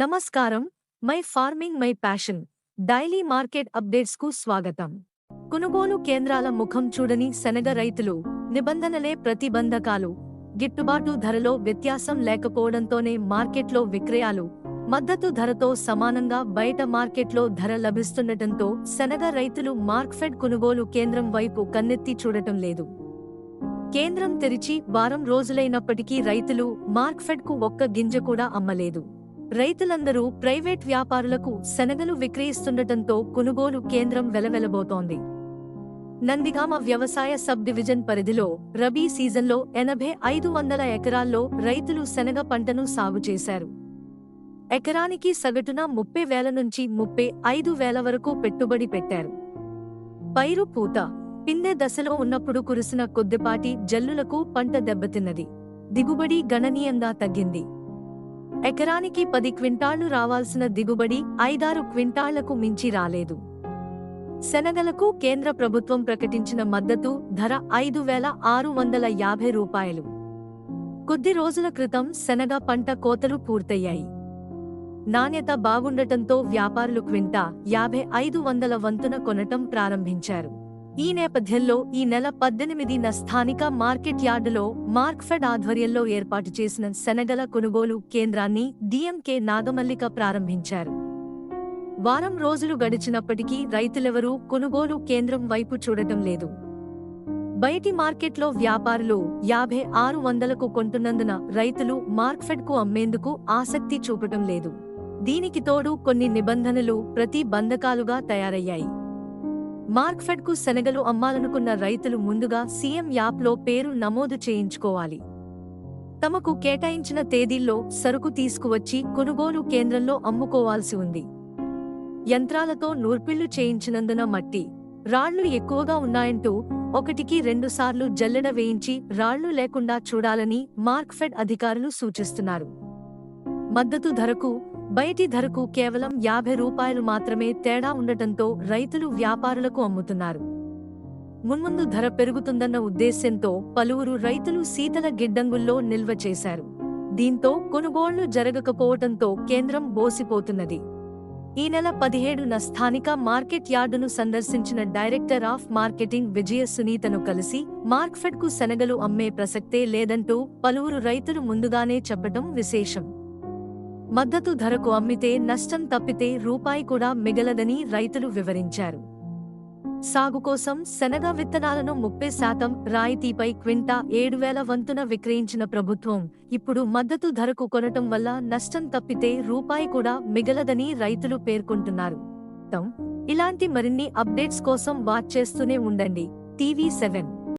నమస్కారం. My farming my passion. Daily market అప్డేట్స్కు స్వాగతం. కొనుగోలు కేంద్రాల ముఖం చూడని శనగ రైతులు నిబంధనలే ప్రతిబంధకాలు. గిట్టుబాటు ధరలో వ్యత్యాసం లేకపోవడంతోనే మార్కెట్లో విక్రయాలు. మద్దతు ధరతో సమానంగా బయట మార్కెట్లో ధర లభిస్తుండటంతో శనగ రైతులు మార్క్ఫెడ్ కొనుగోలు కేంద్రం వైపు కన్నెత్తి చూడటం లేదు. కేంద్రం తెరిచి వారం రోజులైనప్పటికీ రైతులు మార్క్ఫెడ్కు ఒక్క గింజ కూడా అమ్మలేదు. రైతులందరూ ప్రైవేట్ వ్యాపారులకు శనగలు విక్రయిస్తుండటంతో కొనుగోలు కేంద్రం వెలవెలబోతోంది. నందిగామ వ్యవసాయ సబ్ డివిజన్ పరిధిలో రబీ సీజన్లో ఎనభై ఐదు వందల ఎకరాల్లో రైతులు శనగ పంటను సాగు చేశారు. ఎకరానికి సగటున ముప్పై వేల నుంచి ముప్పై ఐదు వేల వరకు పెట్టుబడి పెట్టారు. పైరు పూత పిందె దశలో ఉన్నప్పుడు కురిసిన కొద్దిపాటి జల్లులకు పంట దెబ్బతిన్నది. దిగుబడి గణనీయంగా తగ్గింది. ఎకరానికి పది క్వింటాళ్ళు రావాల్సిన దిగుబడి ఐదారు క్వింటాళ్ళకు మించి రాలేదు. శనగలకు కేంద్ర ప్రభుత్వం ప్రకటించిన మద్దతు ధర ఐదు వేల ఆరు వందల యాభై రూపాయలు. కొద్ది రోజుల క్రితం శనగ పంట కోతలు పూర్తయ్యాయి. నాణ్యత బాగుండటంతో వ్యాపారులు క్వింటా యాభై ఐదు వందల వంతున కొనటం ప్రారంభించారు. ఈ నేపథ్యంలో ఈ నెల పద్దెనిమిదిన స్థానిక మార్కెట్ యార్డులో మార్క్ఫెడ్ ఆధ్వర్యంలో ఏర్పాటు చేసిన శనగల కొనుగోలు కేంద్రాన్ని డిఎంకే నాగమల్లిక ప్రారంభించారు. వారం రోజులు గడిచినప్పటికీ రైతులెవరూ కొనుగోలు కేంద్రం వైపు చూడటం లేదు. బయటి మార్కెట్లో వ్యాపారులు యాభై ఆరు వందలకు కొంటున్నందున రైతులు మార్క్ఫెడ్కు అమ్మేందుకు ఆసక్తి చూపటం లేదు. దీనికి తోడు కొన్ని నిబంధనలు ప్రతి బంధకాలుగా తయారయ్యాయి. మార్క్ఫెడ్కు శనగలు అమ్మాలనుకున్న రైతులు ముందుగా సీఎం యాప్లో పేరు నమోదు చేయించుకోవాలి. తమకు కేటాయించిన తేదీల్లో సరుకు తీసుకువచ్చి కొనుగోలు కేంద్రంలో అమ్ముకోవాల్సి ఉంది. యంత్రాలతో నూర్పిళ్ళు చేయించినందున మట్టి రాళ్ళు ఎక్కువగా ఉన్నాయంటూ ఒకటికి రెండుసార్లు జల్లెడ వేయించి రాళ్ళు లేకుండా చూడాలని మార్క్ఫెడ్ అధికారులు సూచిస్తున్నారు. మద్దతు ధరకు బయటి ధరకు కేవలం యాభై రూపాయలు మాత్రమే తేడా ఉండటంతో రైతులు వ్యాపారులకు అమ్ముతున్నారు. మున్ముందు ధర పెరుగుతుందన్న ఉద్దేశ్యంతో పలువురు రైతులు శీతల గిడ్డంగుల్లో నిల్వ చేశారు. దీంతో కొనుగోళ్ళు జరగకపోవటంతో కేంద్రం బోసిపోతున్నది. ఈ నెల పదిహేడున స్థానిక మార్కెట్ యార్డును సందర్శించిన డైరెక్టర్ ఆఫ్ మార్కెటింగ్ విజయ సునీతను కలిసి మార్క్ఫెడ్కు శనగలు అమ్మే ప్రసక్తే లేదంటూ పలువురు రైతులు ముందుగానే చెప్పటం విశేషం. మద్దతు ధరకు అమ్మితే నష్టం తప్పితే రూపాయి కూడా మిగలదని రైతులు వివరించారు. సాగు కోసం శనగ విత్తనాలను ముప్పై శాతం రాయితీపై క్వింటా ఏడు వేల వంతున విక్రయించిన ప్రభుత్వం ఇప్పుడు మద్దతు ధరకు కొనటం వల్ల నష్టం తప్పితే రూపాయి కూడా మిగలదని రైతులు పేర్కొంటున్నారు. ఇలాంటి మరిన్ని అప్డేట్స్ కోసం వాచ్ చేస్తూనే ఉండండి. TV seven.